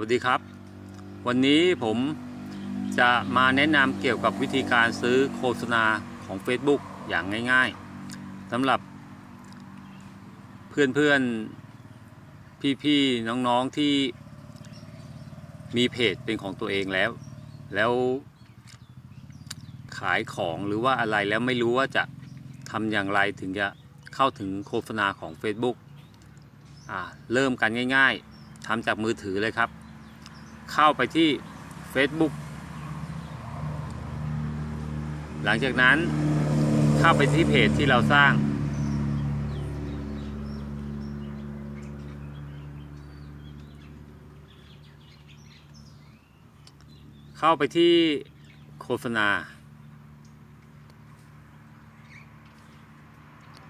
วัสดีครับ วันนี้ผมจะมาแนะนำเกี่ยวกับวิธีการซื้อโฆษณาของ Facebook อย่างง่ายๆสำหรับ เพื่อนๆ พี่ๆ น้องๆ ที่มีเพจเป็นของตัวเองแล้ว แล้วขายของหรือว่าอะไรแล้วไม่รู้ว่าจะทำอย่างไรถึงจะเข้าถึงโฆษณาของ Facebook อ่าเริ่มกันง่าย ๆทำจากมือถือเลยครับ เข้าไปที่ Facebook หลังจากนั้นเข้าไปที่เพจที่เราสร้าง เข้าไปที่โฆษณา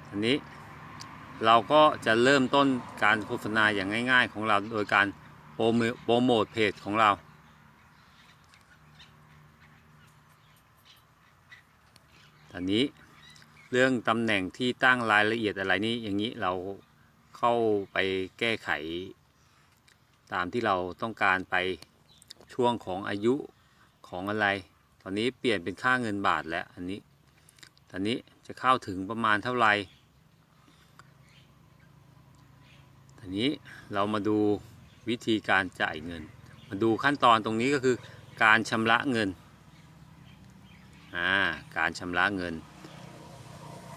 อันนี้เราก็จะเริ่มต้นการโฆษณาอย่างง่าย ๆ ของเราโดยการ โปรโมโปรโมทเพจของเรา ตอนนี้เรื่องตำแหน่งที่ตั้งรายละเอียดอะไรนี้อย่างนี้เราเข้าไปแก้ไข ตามที่เราต้องการไปช่วงของอายุของอะไร ตอนนี้เปลี่ยนเป็นค่าเงินบาทแล้วอันนี้ ตอนนี้จะเข้าถึงประมาณเท่าไหร่ตอนนี้เรามาดู วิธีการจ่ายเงิน มาดูขั้นตอนตรงนี้ก็คือ การชำระเงินอ่าการชำระเงิน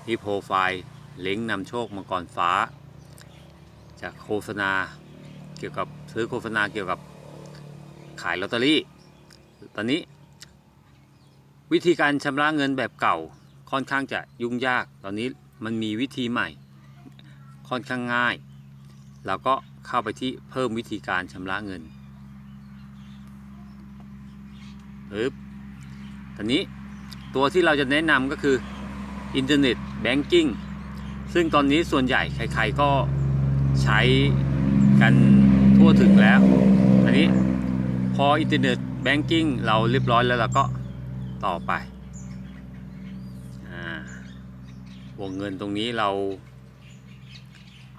ที่โปรไฟล์ล้งก์นำโชคมังกรฟ้า จากโฆษณาเกี่ยวกับซื้อโฆษณาเกี่ยวกับขายลอตเตอรี่ ตอนนี้ วิธีการชำระเงินแบบเก่าค่อนข้างจะยุ่งยาก ตอนนี้มันมีวิธีใหม่ ค่อนข้างง่าย เราก็เข้าไปที่เพิ่มวิธีการชำระเงินปึ๊บตอนนี้ตัวที่เราจะแนะนำก็คืออินเทอร์เน็ตแบงกิ้งซึ่งตอนนี้ส่วนใหญ่ใครๆก็ใช้กันทั่วถึงแล้วอันนี้พออินเทอร์เน็ตแบงกิ้งเราเรียบร้อยแล้วเราก็ต่อไปอวงเงินตรงนี้เรา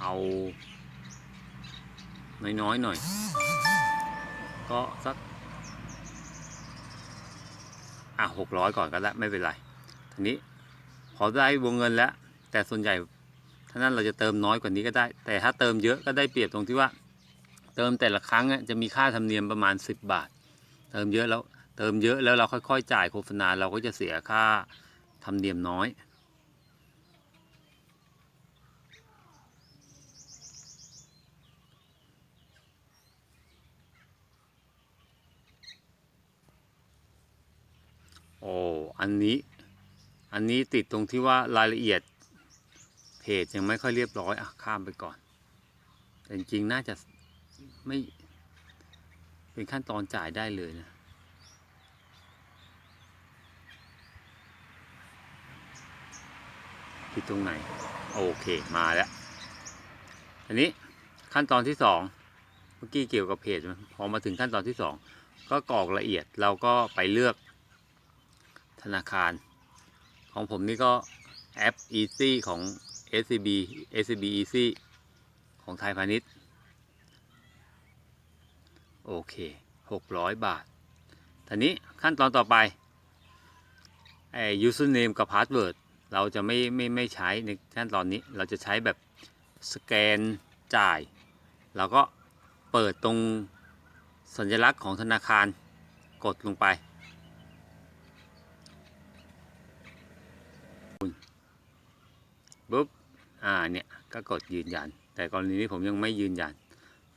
เอา น้อยๆหน่อย ก็สักอะหกร้อยก่อนก็ได้ไม่เป็นไรทีนี้พอได้วงเงินแล้ว แต่ส่วนใหญ่ถ้านั้นเราจะเติมน้อยกว่านี้ก็ได้ แต่ถ้าเติมเยอะก็ได้เปรียบตรงที่ว่า เติมแต่ละครั้งจะมีค่าธรรมเนียมประมาณ 10 บาท เติมเยอะแล้วเติมเยอะแล้วเราค่อยๆ จ่ายโฆษณาเราก็จะเสียค่าธรรมเนียมน้อย โอ้อันนี้ อันนี้ติดตรงที่ว่ารายละเอียดเพจยังไม่ค่อยเรียบร้อยอะข้ามไปก่อน แต่จริงๆน่าจะไม่เป็นขั้นตอนจ่ายได้เลยนะที่ตรงไหน โอเคมาแล้ว อันนี้ขั้นตอนที่สองเมื่อกี้เกี่ยวกับเพจใช่ไหมพอมาถึงขั้นตอนที่สองก็กรอกละเอียดเราก็ไปเลือก ธนาคาร ของผมนี่ก็แอป Easy ของ SCB SCB Easy ของไทยพาณิชย์ โอเค 600 บาททีนี้ขั้นตอนต่อไปไอ้ username กับ password เราจะไม่ไม่ไม่ใช้ในขั้นตอนนี้เราจะใช้แบบสแกนจ่าย เราก็เปิดตรงสัญลักษณ์ของธนาคารกดลงไป ปุ๊บ อ่าเนี่ยก็กดยืนยัน แต่กรณีนี้ผมยังไม่ยืนยัน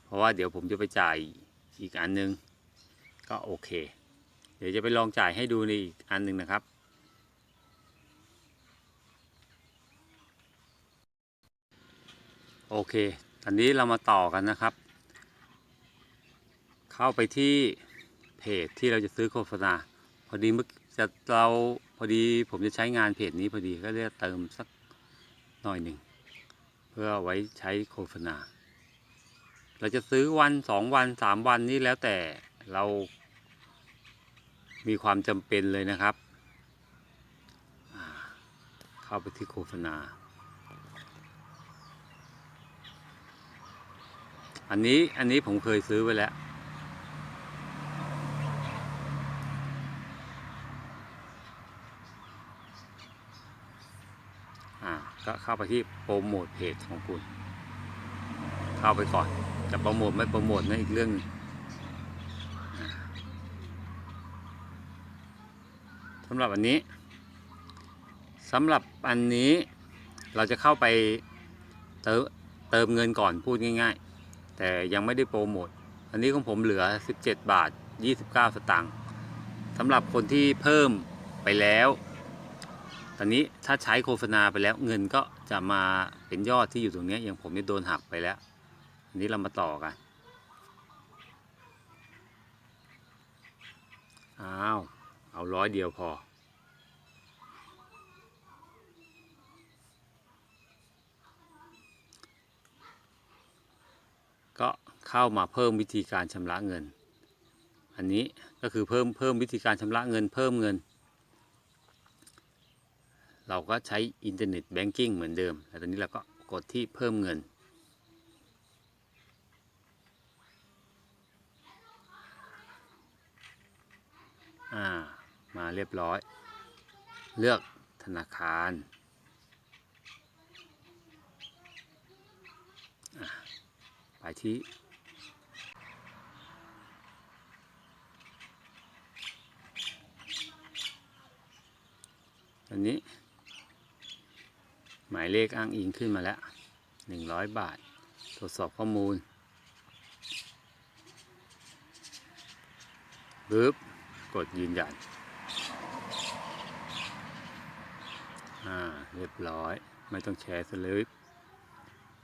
เพราะว่าเดี๋ยวผมจะไปจ่ายอีกอันนึง ก็โอเค เดี๋ยวจะไปลองจ่ายให้ดูในอีกอันหนึ่งนะครับโอเค ตอนนี้เรามาต่อกันนะครับ เข้าไปที่เพจที่เราจะซื้อโฆษณา พอดีเมื่อจะเราพอดีผมจะใช้งานเพจนี้พอดีก็เลยเติมสักหน่อยหนึ่ง เพื่อไว้ใช้โฆษณา เราจะซื้อวันสองวันสามวันนี้แล้วแต่เรามีความจำเป็นเลยนะครับ เข้าไปที่โฆษณา อันนี้อันนี้ผมเคยซื้อไว้แล้ว ก็เข้าไปที่โปรโมทเพจของคุณ เข้าไปก่อนจะโปรโมทไม่โปรโมทนั่นอีกเรื่องสำหรับอันนี้สำหรับอันนี้เราจะเข้าไปเติมเติมเงินก่อนพูดง่าย ๆ แต่ยังไม่ได้โปรโมทอันนี้ของผมเหลือ 17 บาท 29 สตางค์สำหรับคนที่เพิ่มไปแล้ว ตอนนี้ถ้าใช้โฆษณาไปแล้วเงินก็จะมาเป็นยอดที่อยู่ตรงนี้อย่างผมนี่โดนหักไปแล้ว อันนี้เรามาต่อกัน อ้าว เอาร้อยเดียวพอ ก็เข้ามาเพิ่มวิธีการชำระเงิน อันนี้ก็คือเพิ่มเพิ่มวิธีการชำระเงินเพิ่มเงิน เราก็ใช้อินเทอร์เน็ตแบงกิ้งเหมือนเดิมแต่ตอนนี้เราก็กดที่เพิ่มเงิน อ่า มาเรียบร้อย เลือกธนาคารอะไปที่อันนี้ หมายเลขอ้างอิงขึ้นมาแล้ว 100 บาท ตรวจสอบข้อมูลปึ๊บกดยืนยัน อ่า เรียบร้อย ไม่ต้องแชร์สลิป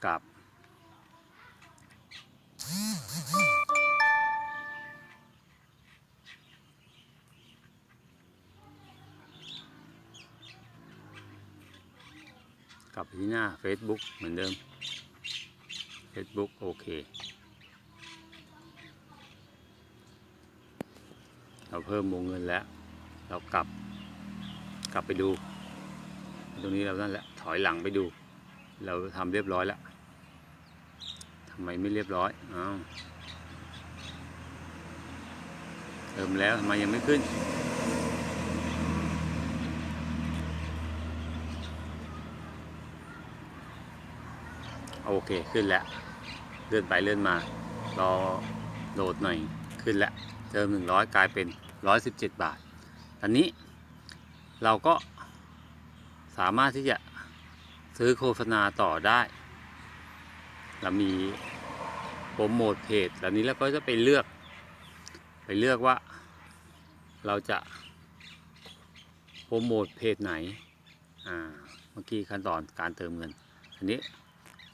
กลับ กลับไป ที่หน้า Facebook เหมือนเดิม Facebook โอเค เราเพิ่มวงเงินแล้ว เรากลับ กลับไปดู ตรงนี้เรานั่นแหละ ถอยหลังไปดู เราทำเรียบร้อยแล้วทำไมไม่เรียบร้อยอ้าวเติมแล้วทำไมยังไม่ขึ้น เคขึ้นแล้วเลื่อนไปเลื่อนมารอโหลดหน่อยขึ้นแล้วเติม100กลายเป็น117บาทตอนนี้เราก็สามารถที่จะซื้อโฆษณาต่อได้ เรามีโปรโมทเพจเหล่านี้แล้วก็จะไปเลือก ไปเลือกว่า เราจะโปรโมทเพจไหน อ่า เมื่อกี้ขั้นตอนการเติมเงิน อันนี้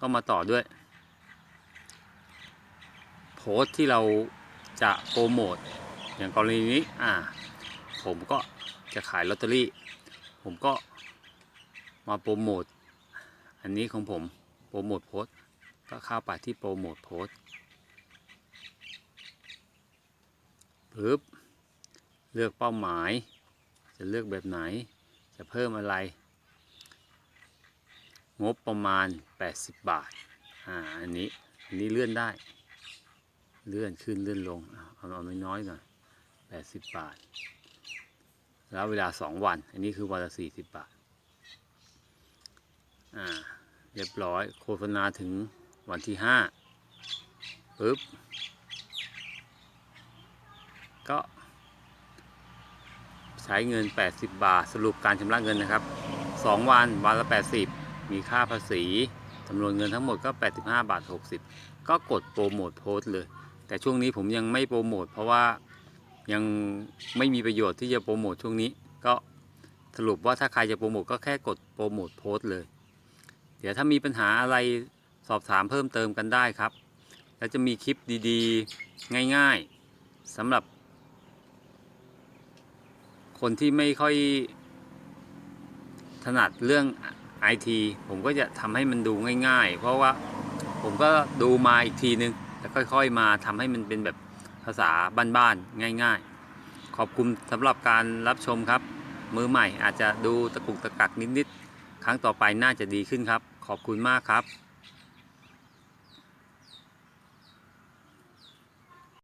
ก็มาต่อด้วย โพสต์ที่เราจะโปรโมทอย่างกรณีนี้อ่าผมก็จะขายลอตเตอรี่ ผมก็มาโปรโมทอันนี้ของผมโปรโมทโพสก็เข้าไปที่โปรโมทโพสปึ๊บเลือกเป้าหมาย จะเลือกแบบไหน จะเพิ่มอะไร งบประมาณ 80 บาท อ่า อันนี้ อันนี้เลื่อนได้ เลื่อนขึ้นเลื่อนลง เอาเอาน้อยๆหน่อย80 บาท แล้วเวลา 2 วัน อันนี้คือวันละ 40 บาท อ่า เรียบร้อย โฆษณาถึงวันที่ 5ปึ๊บ ก็ใช้เงิน 80 บาท สรุปการชำระเงินนะครับ 2 วัน วันละ 80 มีค่าภาษีจำนวนเงินทั้งหมดก็ 85 บาท 60 ก็กดโปรโมทโพสต์เลย แต่ช่วงนี้ผมยังไม่โปรโมทเพราะว่ายังไม่มีประโยชน์ที่จะโปรโมทช่วงนี้ ก็สรุปว่าถ้าใครจะโปรโมทก็แค่กดโปรโมทโพสต์เลย เดี๋ยวถ้ามีปัญหาอะไรสอบถามเพิ่มเติมกันได้ครับ แล้วจะมีคลิปดีๆ ง่ายๆสำหรับ คนที่ไม่ค่อยถนัดเรื่อง ไอทีผมก็จะทำให้มันดูง่าย ๆ เพราะว่าผมก็ดูมาอีกทีนึงแล้วค่อยๆมาทำให้มันเป็นแบบภาษาบ้านๆง่าย ๆ ขอบคุณสำหรับการรับชมครับ มือใหม่อาจจะดูตะกุกตะกักนิดๆครั้งต่อไปน่าจะดีขึ้นครับ ขอบคุณมากครับ